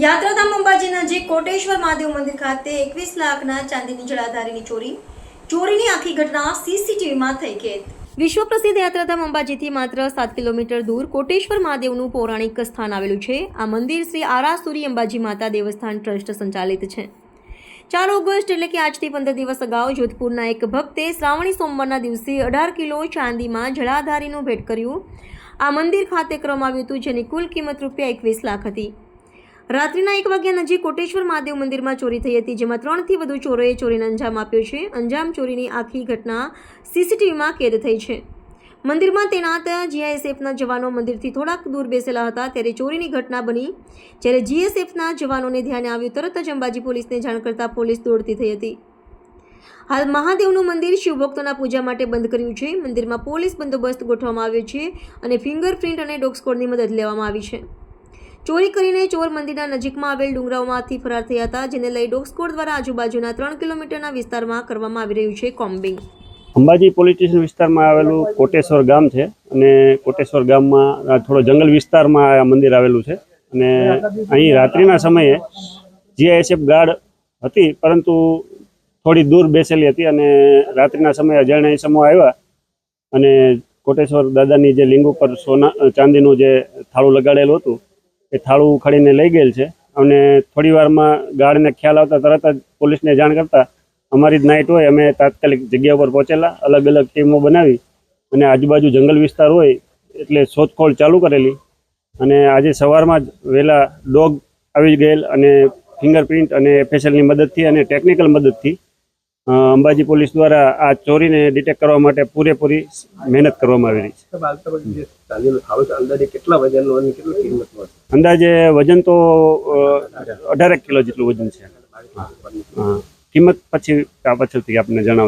યાત્રાધામ અંબાજી નજીક કોટેશ્વર મહાદેવ મંદિર ખાતે એકવીસ લાખના ચાંદીની જળાધારીની ચોરી, ચોરીની આખી ઘટના સીસીટીવીમાં થઈ કેદ. વિશ્વ પ્રસિદ્ધ યાત્રાધામ અંબાજીથી માત્ર સાત કિલોમીટર દૂર કોટેશ્વર મહાદેવનું પૌરાણિક સ્થાન આવેલું છે. આ મંદિર શ્રી આરાસુરી અંબાજી માતા દેવસ્થાન ટ્રસ્ટ સંચાલિત છે. ચાર ઓગસ્ટ એટલે કે આજથી પંદર દિવસ અગાઉ જોધપુરના એક ભક્તે શ્રાવણી સોમવારના દિવસે અઢાર કિલો ચાંદીમાં જળાધારીનું ભેટ કર્યું. આ મંદિર ખાતે કરવામાં આવ્યું હતું, જેની કુલ કિંમત રૂપિયા એકવીસ લાખ હતી. રાત્રિના એક વાગ્યા નજીક કોટેશ્વર મહાદેવ મંદિરમાં ચોરી થઈ હતી, જેમાં ત્રણથી વધુ ચોરોએ ચોરીને અંજામ આપ્યો છે. અંજામ ચોરીની આખી ઘટના સીસીટીવીમાં કેદ થઈ છે. મંદિરમાં તૈનાત જીઆઈએસએફના જવાનો મંદિરથી થોડાક દૂર બેસેલા હતા, ત્યારે ચોરીની ઘટના બની. જ્યારે જીએસએફના જવાનોને ધ્યાને આવ્યું, તરત જ અંબાજી પોલીસને જાણ કરતાં પોલીસ દોડતી થઈ હતી. હાલ મહાદેવનું મંદિર શિવભક્તોના પૂજા માટે બંધ કર્યું છે. મંદિરમાં પોલીસ બંદોબસ્ત ગોઠવવામાં આવ્યો છે અને ફિંગરપ્રિન્ટ અને ડોગ સ્કોડની મદદ લેવામાં આવી છે. ચોરી કરીને ચોર મંદિરના નજીકમાં આવેલ ડુંગરાઓમાંથી ફરાર થયા હતા, જેને લઈ ડોગ સ્કોડ દ્વારા આજુબાજુના ત્રણ કિલોમીટરના વિસ્તારમાં કરવામાં આવી રહ્યું છે કોમ્બિંગ. અંબાજી પોલીસ સ્ટેશન વિસ્તારમાં આવેલું કોટેશ્વર ગામ છે અને કોટેશ્વર ગામમાં થોડો જંગલ વિસ્તારમાં આ મંદિર આવેલું છે. અને અહીં રાત્રિના સમયે જીઆઈએસએફ ગાર્ડ હતી, પરંતુ થોડી દૂર બેસેલી હતી અને રાત્રિના સમયે અજાણ્યા સમૂહ આવ્યા અને કોટેશ્વર દાદાની જે લિંગ ઉપર સોના, ચાંદીનું જે થાળું લગાડેલું હતું એ થાળું ઉખાડીને લઈ ગયેલ છે. અને થોડી વારમાં ગાર્ડને ખ્યાલ આવતા તરત જ પોલીસને જાણ કરતા અમારી જ નાઇટ હોય, અમે તાત્કાલિક જગ્યા ઉપર પહોંચેલા અલગ અલગ ટીમો બનાવી અને આજુબાજુ જંગલ વિસ્તાર હોય એટલે શોધખોળ ચાલુ કરેલી. અને આજે સવારમાં જ વહેલા ડોગ આવી ગયેલ અને ફિંગરપ્રિન્ટ અને એફએસએલની મદદથી અને ટેકનિકલ મદદથી અંબાજી પોલીસ દ્વારા આ ચોરીને ડિટેક્ટ કરવા માટે પૂરેપૂરી મહેનત કરવામાં આવી રહી છે કેટલા વજનનો કેટલી કિંમતનો અંદાજે વજન તો અઢારેક કિલો જેટલું વજન છે. કિંમત પછી પાછળથી આપને જણાવ.